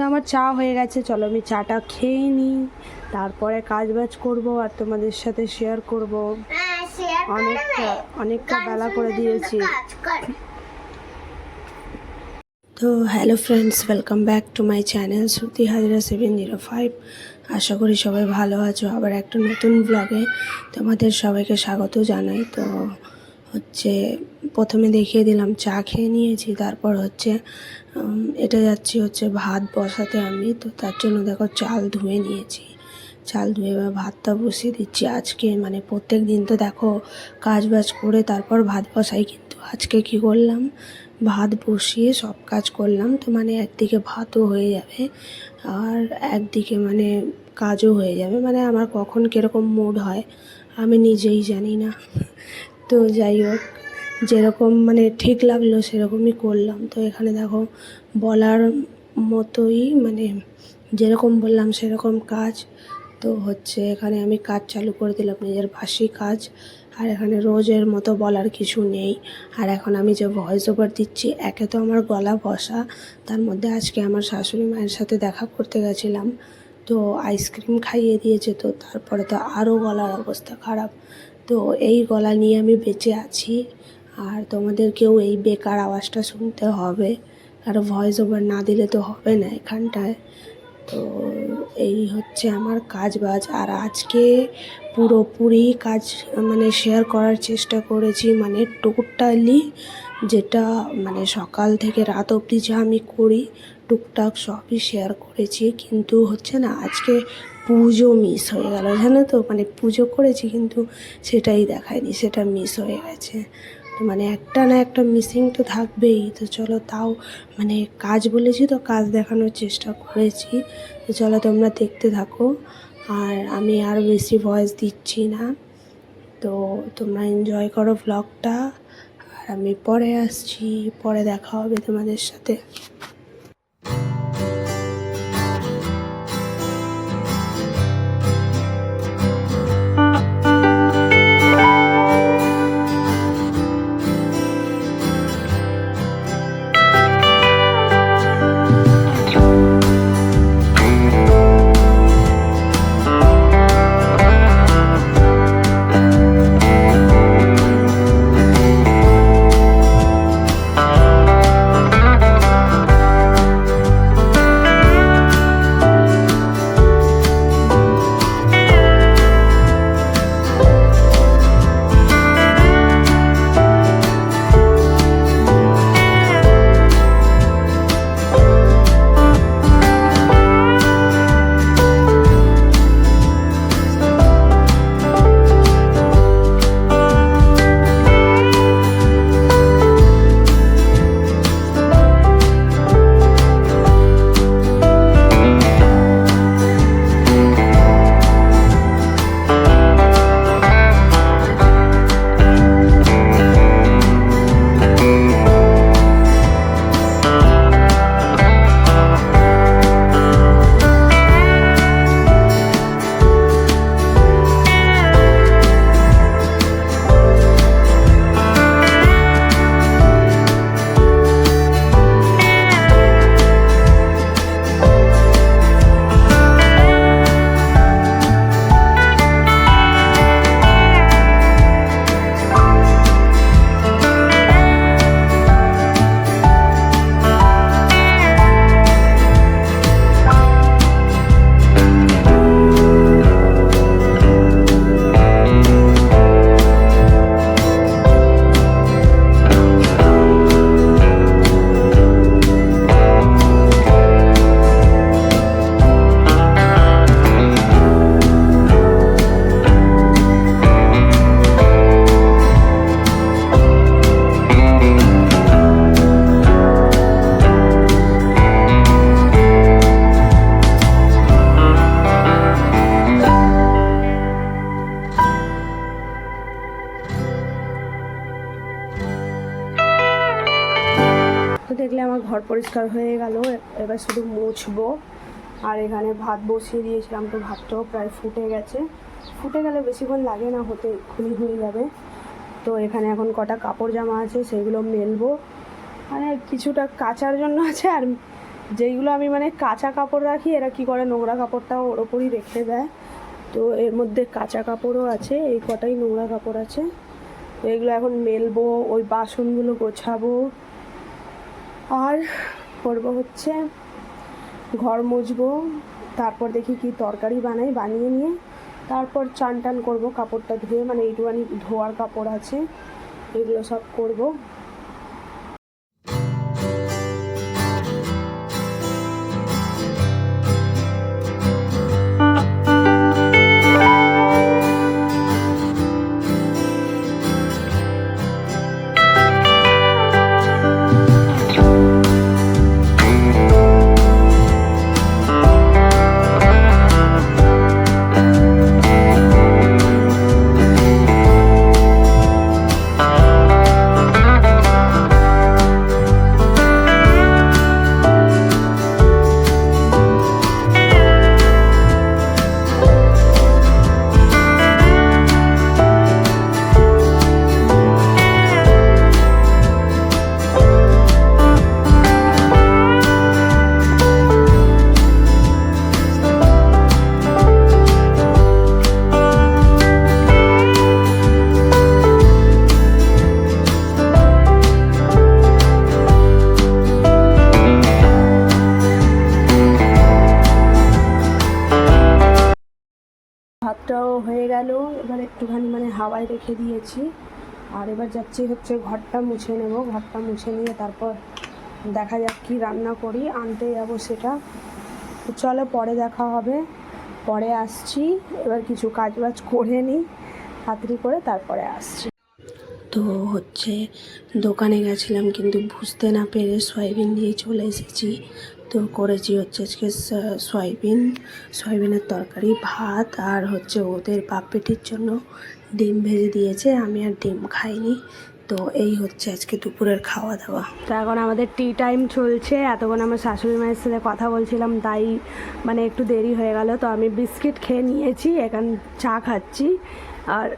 তো আমার চা হয়ে গেছে চলো আমি চাটা খেয়ে নিই। তারপরে কাজ বাজ করব আর তোমাদের সাথে শেয়ার করব। হ্যাঁ, অনেকটা অনেকটা বেলা করে দিয়েছি। তো hello friends welcome back to my channel Shruti Hazra seven zero five আশা করি সবাই ভালো আছো। আবার একটা নতুন ব্লগে তোমাদের সবাইকে স্বাগত জানাই। তো হচ্ছে প্রথমে দেখিয়ে দিলাম, চা খেয়ে নিয়েছি, তারপর হচ্ছে এটা যাচ্ছি হচ্ছে ভাত বসাতে আমি, তো তার জন্য দেখো চাল ধুয়ে নিয়েছি। চাল ধুয়ে এবার ভাতটা বসিয়ে দিচ্ছি আজকে মানে প্রত্যেক দিন তো দেখো কাজ বাজ করে তারপর ভাত বসাই, কিন্তু আজকে কি করলাম? ভাত বসিয়ে সব কাজ করলাম, তো মানে একদিকে ভাতও হয়ে যাবে আর একদিকে মানে কাজও হয়ে যাবে মানে আমার কখন কীরকম মুড হয় আমি নিজেই জানি না। তো যাই হোক, যেরকম মানে ঠিক লাগল সেরকমই করলাম। তো এখানে দেখো, বলার মতোই মানে যেরকম বললাম সেরকম কাজ। তো হচ্ছে এখানে আমি কাজ চালু করে দিলাম, নিজের বাসি কাজ। আর এখানে রোজের মতো বলার কিছু নেই। আর এখন আমি যে ভয়েস ওভার দিচ্ছি, একে তো আমার গলা বসা। তার মধ্যে আজকে আমার শাশুড়ি মায়ের সাথে দেখা করতে গেছিলাম। তো আইসক্রিম খাইয়ে দিয়েছে, তো তারপরে তো আরও গলার অবস্থা খারাপ। তো এই গলা নিয়ে আমি বেঁচে আছি। আর তোমাদেরকেও এই বেকার আওয়াজটা শুনতে হবে। আর ভয়েস ওভার না দিলে তো হবে না এখানটায়। তো এই হচ্ছে আমার কাজ বাজ আর আজকে পুরোপুরি কাজ মানে শেয়ার করার চেষ্টা করেছি মানে টোটালি যেটা মানে সকাল থেকে রাত অবধি যা আমি করি টুকটাক সবই শেয়ার করেছি, কিন্তু হচ্ছে না, আজকে পুজো মিস হয়ে গেল, জানো তো? মানে পুজো করেছি, কিন্তু সেটাই দেখায়নি, সেটা মিস হয়ে গেছে। মানে একটা না একটা মিসিং তো থাকবেই, তো চলো তাও মানে কাজ বলেছি তো, কাজ দেখানোর চেষ্টা করেছি, তো চলো তোমরা দেখতে থাকো। আর আমি আর বেশি ভয়েস দিচ্ছি না, তো তোমরা এনজয় করো ব্লগটা আর আমি পরে আসছি, পরে দেখা হবে তোমাদের সাথে। পরিষ্কার হয়ে গেল। এবার শুধু মুছবো। আর এখানে ভাত বসিয়ে দিয়েছিলাম তো ভাতটাও প্রায় ফুটে গেছে। ফুটে গেলে বেশিক্ষণ লাগে না, হতে এক্ষুনি হয়ে যাবে। তো এখানে এখন কটা কাপড় জামা আছে সেগুলো মেলবো। মানে কিছুটা কাচার জন্য আছে, আর যেইগুলো আমি মানে কাঁচা কাপড় রাখি, এরা কি করে, নোংরা কাপড়টাও ওর ওপরই রেখে দেয়। তো এর মধ্যে কাঁচা কাপড়ও আছে, এই কটাই নোংরা কাপড় আছে। তো এগুলো এখন মেলবো, ওই বাসনগুলো গোছাবো। আর করব হচ্ছে ঘর মুছবো, তারপর দেখি কি তরকারি বানাই, বানিয়ে নিয়ে তারপর চান টান করব, কাপড়টা ধুয়ে মানে এইটুখানি ধোয়ার কাপড় আছে, এগুলো সব করব। ভাতটাও হয়ে গেল। এবার একটুখানি মানে হাওয়ায় রেখে দিয়েছি। আর এবার যাচ্ছি হচ্ছে ঘরটা মুছে নেব। ঘরটা মুছে নিয়ে তারপর দেখা যাক কি রান্না করি, আনতে যাব সেটা। চলো পরে দেখা হবে। পরে আসছি। এবার কিছু কাজ বাজ করে নিই তাড়াতাড়ি করে তারপরে আসছি। তো হচ্ছে দোকানে গেছিলাম কিন্তু বুঝতে না পেরে সয়াবিন দিয়ে চলে এসেছি। তো করেছি হচ্ছে আজকে সয়াবিন, সয়াবিনের তরকারি, ভাত আর হচ্ছে ওদের বাপ পেটির জন্য ডিম ভেজে দিয়েছে। আমি আর ডিম খাইনি। তো এই হচ্ছে আজকে দুপুরের খাওয়া দাওয়া। তো এখন আমাদের টি টাইম চলছে। এতক্ষণ আমার শাশুড়ি মায়ের সাথে কথা বলছিলাম, তাই মানে একটু দেরি হয়ে গেল। তো আমি বিস্কিট খেয়ে নিয়েছি, এখন চা খাচ্ছি। আর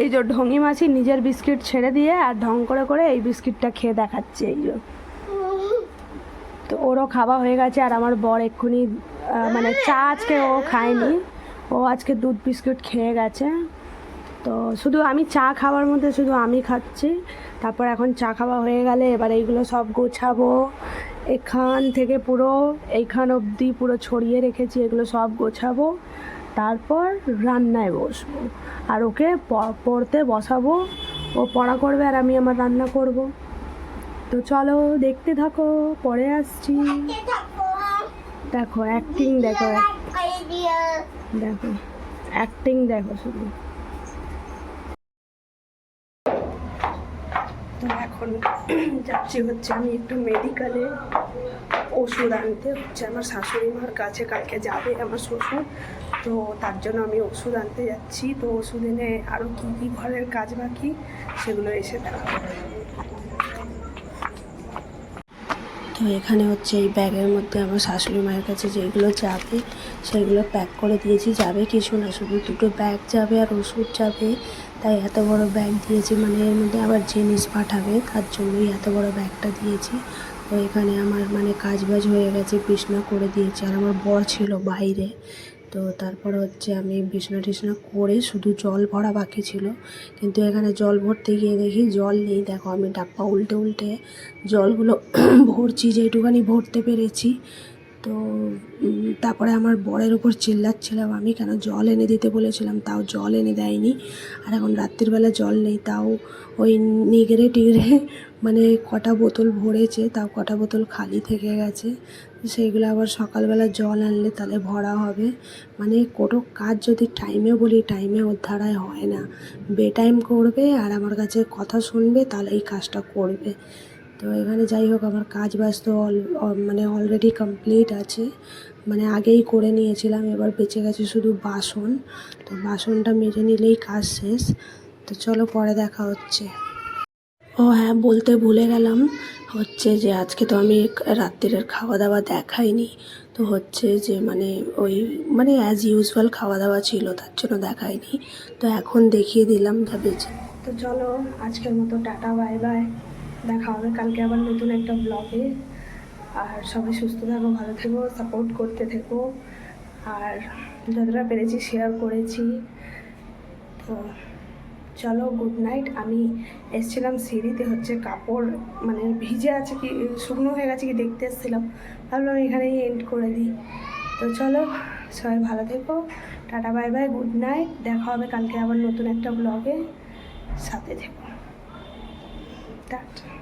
এই যে ঢঙ্গি মাছি, নিজের বিস্কিট ছেড়ে দিয়ে আর ঢং করে করে এই বিস্কিটটা খেয়ে দেখাচ্ছে, এই যে। তো ওরও খাওয়া হয়ে গেছে আর আমার বর এক্ষুনি মানে চা আজকে ও খায়নি। ও আজকে দুধ বিস্কুট খেয়ে গেছে। তো শুধু আমি চা খাওয়ার মধ্যে শুধু আমি খাচ্ছি। তারপর এখন চা খাওয়া হয়ে গেলে এবার এইগুলো সব গোছাবো। এখান থেকে পুরো, এইখান অবধি পুরো ছড়িয়ে রেখেছি, এগুলো সব গোছাবো। তারপর রান্নায় বসবো। আর ওকে পড়তে বসাবো। ও পড়া করবে আর আমি আমার রান্না করব। তো চলো দেখতে থাকো, পরে আসছি। দেখো অ্যাক্টিং দেখো। দেখো অ্যাক্টিং দেখো শুধু। তো এখন যাচ্ছি হচ্ছে আমি একটু মেডিকেলে ওষুধ আনতে হচ্ছে আমার শাশুড়ি মার কাছে, কালকে যাবে আমার শ্বশুর। তো তার জন্য আমি ওষুধ আনতে যাচ্ছি। তো ওষুধ এনে আরও কী কী ঘরের কাজ বাকি, সেগুলো এসে দেখাবো তো এখানে হচ্ছে এই ব্যাগের মধ্যে আমার শাশুড়ি মায়ের কাছে যেগুলো যাবে, সেগুলো প্যাক করে দিয়েছি। যাবে কিছু না, শুধু দুটো ব্যাগ যাবে আর ওষুধ যাবে। তাই এত বড় ব্যাগ দিয়েছি মানে এর মধ্যে আবার জিনিস পাঠাবে, তার জন্যই এত বড় ব্যাগটা দিয়েছি। তো এখানে আমার মানে কাজ বাজ হয়ে গেছে, বিছনা করে দিয়েছে। আর আমার বর ছিল বাইরে। তো তারপর হচ্ছে আমি বিছনা টিছনা করে শুধু জল ভরা বাকি ছিল। কিন্তু এখানে জল ভরতে গিয়ে দেখি জল নেই। দেখো আমি ডাব্বা উল্টে উল্টে জলগুলো ভরছি যেটুখানি ভরতে পেরেছি। তো তারপরে আমার বরের ওপর চিল্লাচ্ছিলাম, আমি কেন জল এনে দিতে বলেছিলাম? তাও জল এনে দেয়নি। আর এখন রাত্রিবেলা জল নেই, তাও ওই নিগড়ে টিগড়ে মানে কটা বোতল ভরেছে, তাও কটা বোতল খালি থেকে গেছে। সেইগুলো আবার সকালবেলা জল আনলে তাহলে ভরা হবে। মানে কোনো কাজ যদি টাইমে বলি টাইমে ওর ধারায় হয় না। বে টাইম করবে আর আমার কাছে কথা শুনবে, তাহলে এই কাজটা করবে। তো এখানে যাই হোক, আমার কাজ বাজ তো মানে অলরেডি কমপ্লিট আছে। মানে আগেই করে নিয়েছিলাম, এবার বেঁচে গেছে শুধু বাসন। তো বাসনটা মেজে নিলেই কাজ শেষ। তো চলো পরে দেখা হচ্ছে। ও হ্যাঁ বলতে ভুলে গেলাম। হচ্ছে যে আজকে তো আমি রাত্রের খাওয়া দাওয়া দেখাইনি। তো হচ্ছে যে মানে ওই মানে অ্যাজ ইউজুয়াল খাওয়া দাওয়া ছিল, তার জন্য দেখাইনি। তো এখন দেখিয়ে দিলাম যা বেঁচে। তো চলো, আজকের মতো টাটা বাই বাই দেখা হবে কালকে আবার নতুন একটা ব্লগে আর সবাই সুস্থ থাকো, ভালো থেকো সাপোর্ট করতে থেকো। আর যতটা পেরেছি শেয়ার করেছি। তো চলো গুড নাইট আমি এসেছিলাম সিঁড়িতে হচ্ছে কাপড় মানে ভিজে আছে কি, শুকনো হয়ে গেছে কি দেখতে এসেছিলাম। ভাবলাম এখানেই এন্ড করে দিই। তো চলো, সবাই ভালো থেকো। Tata bye bye good night দেখা হবে কালকে আবার নতুন একটা ব্লগে সাথে থেকো। টাটা।